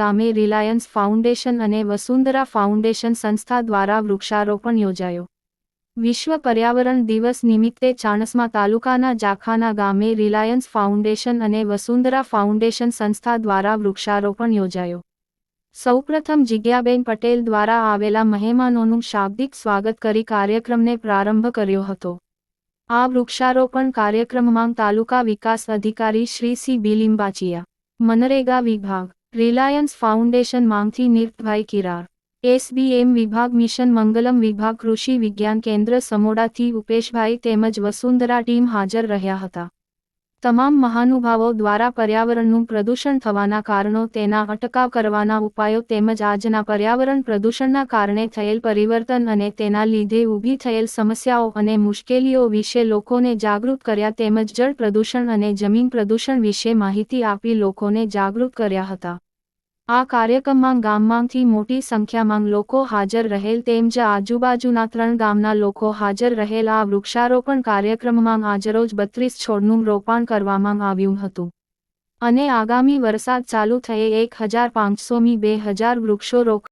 ગામે Reliance foundation અને Vasundhara foundation સંસ્થા દ્વારા વૃક્ષારોપણ યોજાયો. વિશ્વ પર્યાવરણ દિવસ નિમિત્તે ચાણસમા તાલુકાના જાખાના ગામે રિલાયન્સ ફાઉન્ડેશન અને વસુંધરા ફાઉન્ડેશન સંસ્થા દ્વારા વૃક્ષારોપણ યોજાયો. સૌપ્રથમ જિજ્ઞાબેન પટેલ દ્વારા આવેલા મહેમાનોનું શાબ્દિક સ્વાગત કરી કાર્યક્રમને પ્રારંભ કર્યો હતો. આ વૃક્ષારોપણ કાર્યક્રમમાં તાલુકા વિકાસ અધિકારી શ્રી સી બિલિંબાચિયા, મનરેગા વિભાગ રિલાયન્સ ફાઉન્ડેશન માંગથી નિર્ભભાઈ કિરાર. એસબીએમ વિભાગ મિશન મંગલમ વિભાગ કૃષિ વિજ્ઞાન કેન્દ્ર સમોડાથી ઉપેશભાઈ તેમજ વસુંધરા ટીમ હાજર રહ્યા હતા. તમામ મહાનુભાવો દ્વારા પર્યાવરણનું પ્રદૂષણ થવાના કારણો, તેના અટકાવ કરવાના ઉપાયો તેમજ આજના પર્યાવરણ પ્રદૂષણના કારણે થયેલ પરિવર્તન અને તેના લીધે ઊભી થયેલ સમસ્યાઓ અને મુશ્કેલીઓ વિશે લોકોને જાગૃત કર્યા તેમજ જળ પ્રદૂષણ અને જમીન પ્રદૂષણ વિશે માહિતી આપી લોકોને જાગૃત કર્યા હતા. આ કાર્યક્રમમાં ગામમાંથી મોટી સંખ્યામાં લોકો હાજર રહેલ તેમજ આજુબાજુના ત્રણ ગામના લોકો હાજર રહેલ આ વૃક્ષારોપણ કાર્યક્રમમાં આજરોજ બત્રીસ છોડનું રોપાણ કરવામાં આવ્યું હતું. અને આગામી વરસાદ ચાલુ થયે એક હજાર પાંચસોમી બે હજાર વૃક્ષો રોપ